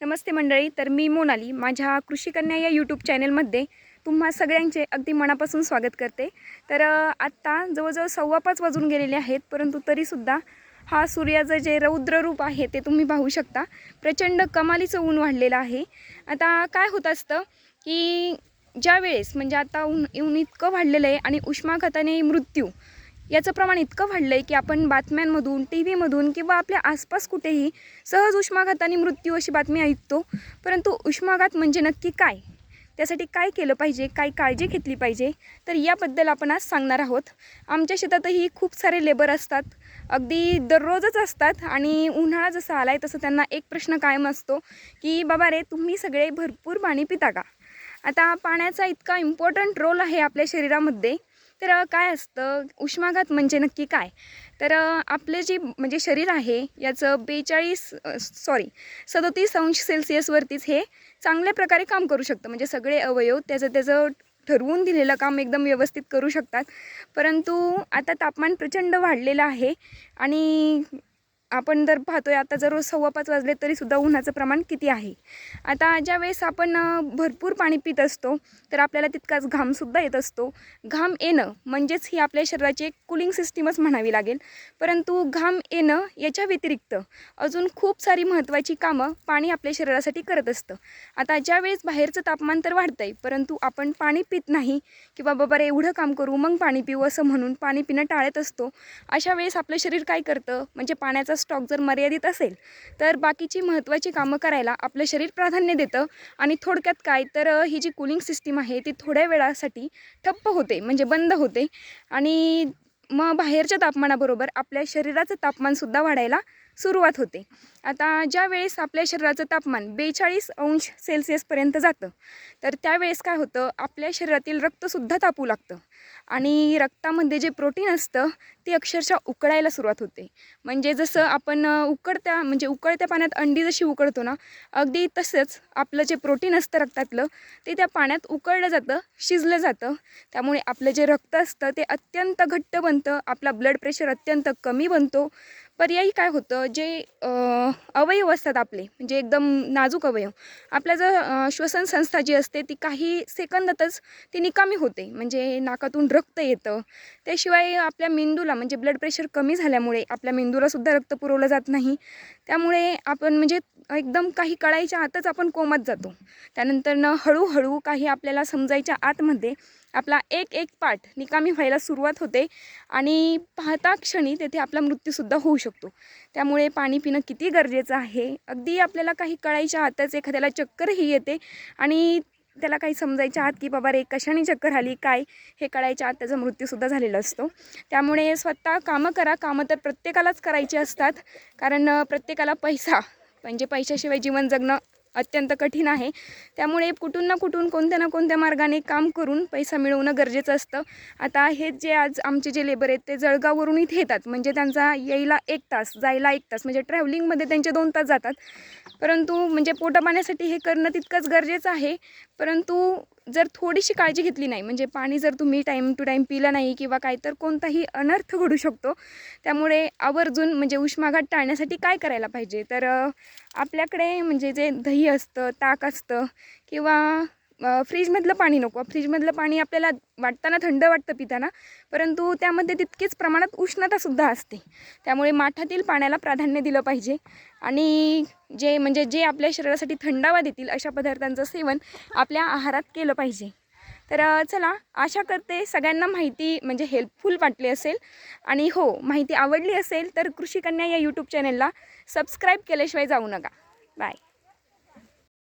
नमस्ते मंडळी तर मी मोनाली माझ्या कृषी कन्या या यूट्यूब चॅनलमध्ये तुम्हा सगळ्यांचे अगदी मनापासून स्वागत करते. तर आत्ता जवळजवळ सव्वा पाच वाजून गेलेले आहेत परंतु तरीसुद्धा हा सूर्याचं जे रौद्र रूप आहे ते तुम्ही पाहू शकता. प्रचंड कमालीचं ऊन वाढलेलं आहे. आता काय होत असतं की ज्या वेळेस म्हणजे आता ऊन ऊन इतकं वाढलेलं आहे आणि उष्माघाताने मृत्यू याचं प्रमाण इतकं वाढलं आहे की आपण बातम्यांमधून टी व्हीमधून किंवा आपल्या आसपास कुठेही सहज उष्माघाताने मृत्यू अशी बातमी ऐकतो. परंतु उष्माघात म्हणजे नक्की काय? त्यासाठी काय केलं पाहिजे? काय काळजी घेतली पाहिजे? तर याबद्दल आपण आज सांगणार आहोत. आमच्या शेतातही खूप सारे लेबर असतात. अगदी दररोजच असतात आणि उन्हाळा जसा आला आहे तसं त्यांना एक प्रश्न कायम असतो की बाबा रे तुम्ही सगळे भरपूर पाणी पिता का? आता पाण्याचा इतका इम्पॉर्टंट रोल आहे आपल्या शरीरामध्ये तर काय असतं? उष्माघात म्हणजे नक्की काय? तर आपलं आपले जे म्हणजे शरीर आहे याचं बेचाळीस सॉरी सदोतीस अंश सेल्सिअसवरतीच हे चांगल्या प्रकारे काम करू शकतं. म्हणजे सगळे अवयव त्याचं त्याचं ठरवून दिलेलं काम एकदम व्यवस्थित करू शकतात. परंतु आता तापमान प्रचंड वाढलेलं आहे आणि आपण जर पाहतोय आता जर रोज सव्वा पाच वाजले तरीसुद्धा उन्हाचं प्रमाण किती आहे? आता ज्या वेळेस आपण भरपूर पाणी पित असतो तर आपल्याला तितकाच घामसुद्धा येत असतो. घाम येणं म्हणजेच ही आपल्या शरीराची एक कुलिंग सिस्टीमच म्हणावी लागेल. परंतु घाम येणं याच्या व्यतिरिक्त अजून खूप सारी महत्त्वाची कामं पाणी आपल्या शरीरासाठी करत असतं. आता ज्या वेळेस बाहेरचं तापमान तर वाढतं आहे परंतु आपण पाणी पित नाही किंवा बाबा रे एवढं काम करू मग पाणी पिऊ असं म्हणून पाणी पिणं टाळत असतो. अशा वेळेस आपलं शरीर काय करतं? म्हणजे पाण्याचा स्टॉक जर मर्यादित असेल तर बाकीची महत्त्वाची कामं करायला आपलं शरीर प्राधान्य देतं. आणि थोडक्यात काय तर ही जी कुलिंग सिस्टीम आहे ती थोड्या वेळासाठी ठप्प होते म्हणजे बंद होते. आणि मग बाहेरच्या तापमानाबरोबर आपल्या शरीराचं तापमानसुद्धा वाढायला सुरुवात होते. आता ज्या वेळेस आपल्या शरीराचं तापमान बेचाळीस अंश सेल्सिअसपर्यंत जातं तर त्यावेळेस काय होतं आपल्या शरीरातील रक्तसुद्धा तापू लागतं. आणि रक्तामध्ये जे प्रोटीन असतं ते अक्षरशः उकळायला सुरुवात होते. म्हणजे जसं आपण उकळत्या म्हणजे उकळत्या पाण्यात अंडी जशी उकळतो ना अगदी तसंच आपलं जे प्रोटीन असतं रक्तातलं ते त्या पाण्यात उकळलं जातं शिजलं जातं. त्यामुळे आपलं जे रक्त असतं ते अत्यंत घट्ट बनतं आपला ब्लड प्रेशर अत्यंत कमी बनतो. पर्यायी काय होतं? जे अवयव असतात आपले म्हणजे एकदम नाजूक अवयव. आपल्या जर श्वसन संस्था जी असते ती काही सेकंदातच ती निकामी होते. म्हणजे नाकातून रक्त येतं. त्याशिवाय आपल्या मेंदूला म्हणजे ब्लड प्रेशर कमी झाल्यामुळे आपल्या मेंदूलासुद्धा रक्त पुरवलं जात नाही. त्यामुळे आपण म्हणजे एकदम काही कळायच्या आतच आपण कोमात जातो. त्यानंतरनं हळूहळू काही आपल्याला समजायच्या आतमध्ये आपला एक एक पाठ निकामी व्हायला सुरुवात होते आणि पाहता क्षणी तेथे आपला मृत्यूसुद्धा होऊ शकतो. त्यामुळे पाणी पिणं किती गरजेचं आहे? अगदी आपल्याला काही कळायच्या आतच एखाद्याला चक्करही येते आणि त्याला काही समजायच्या आत की बाबा रे कशाने चक्कर आली काय? हे कळायच्या आत त्याचा मृत्यूसुद्धा झालेला असतो. त्यामुळे स्वतः कामं करा. कामं तर प्रत्येकालाच करायची असतात. कारण प्रत्येकाला पैसा म्हणजे पैशाशिवाय जीवन जगणं अत्यंत कठीण आहे. त्यामुळे कुठून ना कुठून कोणत्या ना कोणत्या मार्गाने काम करून पैसा मिळवणं गरजेचं असतं. आता हे जे आज आमचे जे लेबर आहेत ते जळगाववरून इथे येतात. म्हणजे त्यांचा यायला एक तास जायला एक तास. म्हणजे ट्रॅव्हलिंगमध्ये त्यांचे दोन तास जातात. परंतु म्हणजे पोटापाण्यासाठी हे करणं तितकंच गरजेचं आहे. परंतु जर थोडीशी काळजी घेतली नाही म्हणजे पाणी जर तुम्ही टाईम टू टाईम पिलं नाही किंवा काय तर कोणताही अनर्थ घडू शकतो त्यामुळे आवर्जून म्हणजे उष्माघात टाळण्यासाठी काय करायला पाहिजे? तर आपल्याकडे म्हणजे जे दही असतं ताक असतं किंवा फ्रीजमधलं पाणी नको. फ्रीजमधलं पाणी आपल्याला वाटताना थंड वाटतं पिताना परंतु त्यामध्ये तितकीच प्रमाणात उष्णतासुद्धा असते. त्यामुळे माठातील पाण्याला प्राधान्य दिलं पाहिजे. आणि जे म्हणजे जे आपल्या शरीरासाठी थंडावा देतील अशा पदार्थांचं सेवन आपल्या आहारात केलं पाहिजे. तर चला आशा करते सगळ्यांना माहिती म्हणजे हेल्पफुल वाटली असेल. आणि हो माहिती आवडली असेल तर कृषी कन्या या यूट्यूब चॅनलला सबस्क्राईब केल्याशिवाय जाऊ नका. बाय